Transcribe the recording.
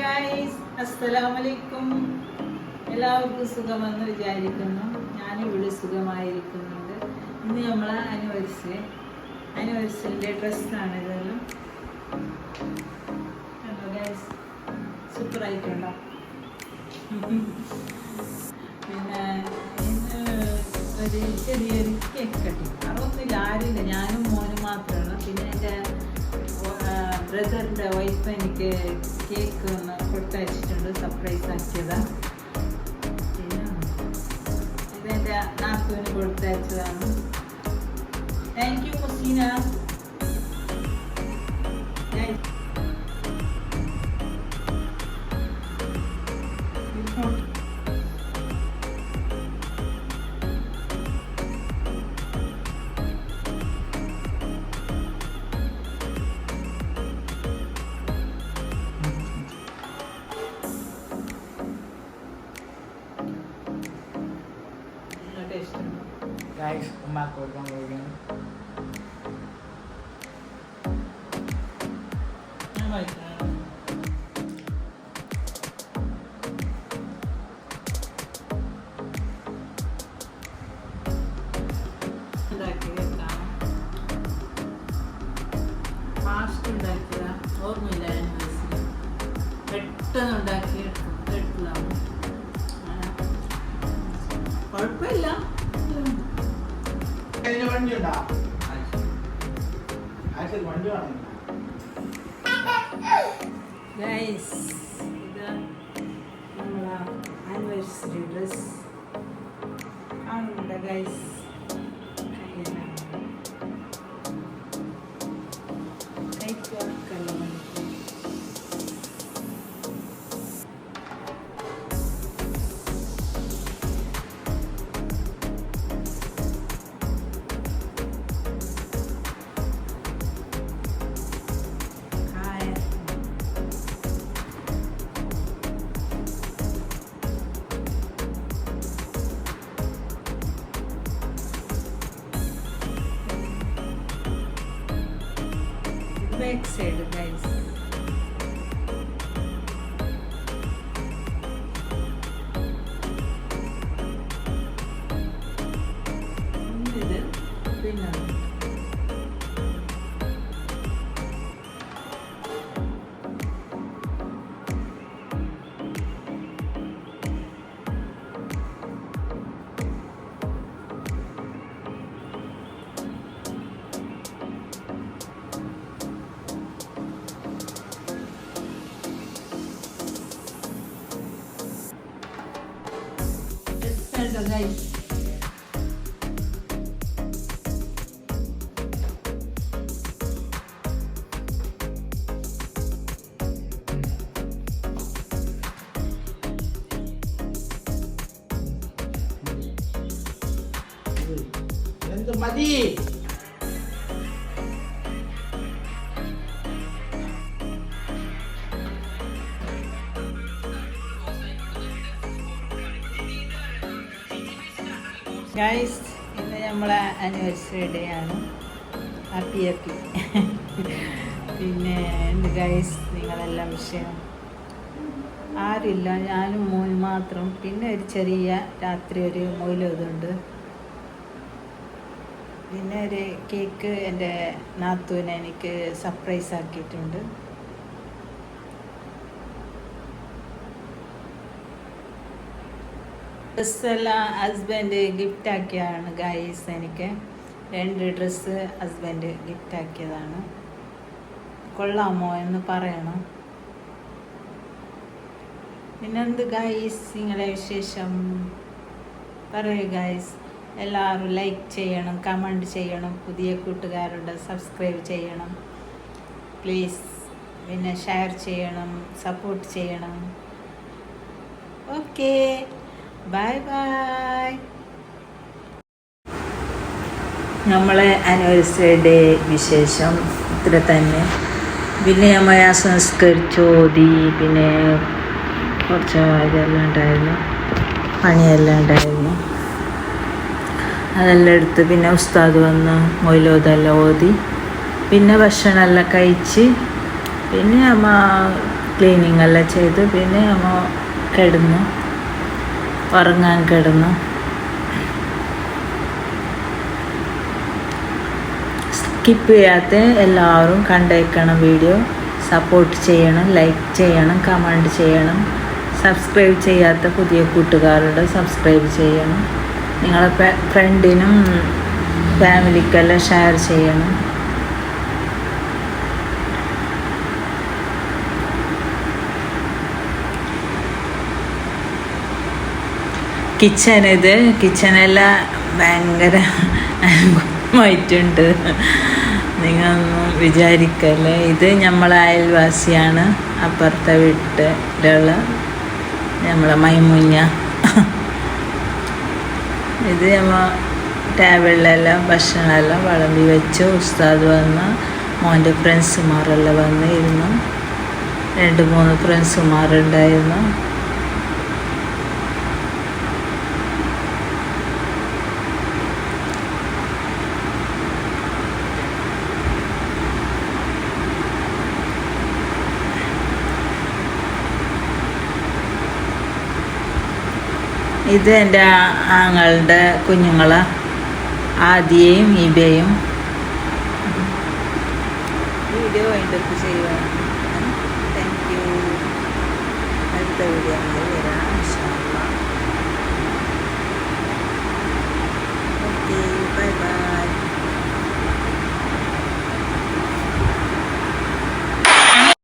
Guys അസ്സലാമലൈക്കും എല്ലാവർക്കും സുഖമെന്ന് വിചാരിക്കുന്നു. ഞാനിവിടെ സുഖമായിരിക്കുന്നുണ്ട്. ഇന്ന് നമ്മളെ ആനിവേഴ്സറി ആനിവേഴ്സറിന്റെ ഡ്രസ്സാണ് ഇതെല്ലാം കണ്ടോ ഗൈസ് സൂപ്പറായിട്ടുണ്ടോ പിന്നെ ഇന്ന് ഒരു ചെറിയൊരു കേക്ക് കട്ടി അറുപത്തില്ല ആരുമില്ല. ഞാനും മോനും ബ്രദറിന്റെ വൈഫ് എനിക്ക് കേക്ക് ഒന്ന് കൊടുത്തയച്ചിട്ടുണ്ട് സർപ്രൈസ് ആക്കിയതാണ് ഇതെന്റെ നാത്തുവിന് കൊടുത്തയച്ചതാണ് താങ്ക് യു മുസീന ഗൈസ് ഉമ്മാക്ക് കൊടുക്കാൻ. Fast ഉണ്ടാക്കിയതാ. ഓർമ്മയില്ല പെട്ടെന്ന് ഉണ്ടാക്കി ഉണ്ടോ ആക്ച്വലി വണ്ടി വേണം ഗൈസ് ഇത് നമ്മളെ ആനിവേഴ്സറി ഡ്രസ് ഗൈസ് exhale. കണ്ടോ ഗൈസ് എന്ത് മതി ഗൈസ് ഇന്ന് നമ്മളെ ആനിവേഴ്സറി ഡേ ആണ്. ഹാപ്പി ഹാപ്പി പിന്നെ എന്ത് ഗൈസ് നിങ്ങളെല്ലാം വിഷയം? ആരില്ല ഞാനും മോൻ മാത്രം. പിന്നെ ഒരു ചെറിയ രാത്രി ഒരു മൊയിലതുണ്ട് പിന്നെ ഒരു കേക്ക് എന്റെ നാത്തൂനെ എനിക്ക് സർപ്രൈസ് ആക്കിയിട്ടുണ്ട്. ഡ്രസ്സെല്ലാം ഹസ്ബൻഡ് ഗിഫ്റ്റ് ആക്കിയതാണ് ഗൈസ് എനിക്ക്. രണ്ട് ഡ്രസ്സ് ഹസ്ബൻഡ് ഗിഫ്റ്റ് ആക്കിയതാണ് കൊള്ളാമോ എന്ന് പറയണം. പിന്നെന്ത് ഗൈസ് നിങ്ങളെ വിശേഷം? പറയൂ ഗൈസ് എല്ലാവരും ലൈക്ക് ചെയ്യണം കമന്റ് ചെയ്യണം പുതിയ കൂട്ടുകാരുടെ സബ്സ്ക്രൈബ് ചെയ്യണം. പ്ലീസ് പിന്നെ ഷെയർ ചെയ്യണം സപ്പോർട്ട് ചെയ്യണം. ഓക്കേ. ബൈ ബൈ നമ്മളെ ആനിവേഴ്സറി ഡേ വിശേഷം ഇത്ര തന്നെ. പിന്നെ നമ്മൾ സംസ്കരിച്ചു ഓതി പിന്നെ കുറച്ച് ഇതെല്ലാം ഉണ്ടായിരുന്നു. പണിയെല്ലാം ഉണ്ടായിരുന്നു. അതെല്ലാം എടുത്ത് പിന്നെ ഉസ്താദ് വന്ന് മൊയിലോതെല്ലാം ഓതി. പിന്നെ ഭക്ഷണമെല്ലാം കഴിച്ച് പിന്നെ അമ്മ ക്ലീനിങ് എല്ലാം ചെയ്ത് പിന്നെ അമ്മ കിടന്നു. ഉറങ്ങാൻ കിടന്നു. സ്കിപ്പ് ചെയ്യാത്ത എല്ലാവരും കണ്ടേക്കണം വീഡിയോ സപ്പോർട്ട് ചെയ്യണം ലൈക്ക് ചെയ്യണം കമന്റ് ചെയ്യണം. സബ്സ്ക്രൈബ് ചെയ്യാത്ത പുതിയ കൂട്ടുകാരോട് സബ്സ്ക്രൈബ് ചെയ്യണം. നിങ്ങളെ ഫ്രണ്ടിനും ഫാമിലിക്കെല്ലാം ഷെയർ ചെയ്യണം. കിച്ചൺ ഇത്. കിച്ചണെല്ലാം ഭയങ്കര അനുഭവമായിട്ടുണ്ട് നിങ്ങളൊന്നും വിചാരിക്കല്ലേ? ഇത് നമ്മളെ അയൽവാസിയാണ്. അപ്പുറത്തെ വീട്ടിലുള്ള നമ്മളെ മൈമുഞ്ഞ. ഇത് നമ്മൾ ടേബിളിലെല്ലാം ഭക്ഷണമെല്ലാം വിളമ്പി വെച്ച്. ഉസ്താദ് വന്ന് മോന്റെ ഫ്രണ്ട്സുമാരെല്ലാം വന്ന് ഇരുന്നു രണ്ട് മൂന്ന് ഫ്രണ്ട്സുമാരുണ്ടായിരുന്നു ഇത് എന്റെ ആങ്ങളുടെ കുഞ്ഞുങ്ങളെ ആദിയയും ഇബയും വീഡിയോ വൈൻഡപ്പ് ചെയ്യുക താങ്ക് യു അടുത്ത വീഡിയോ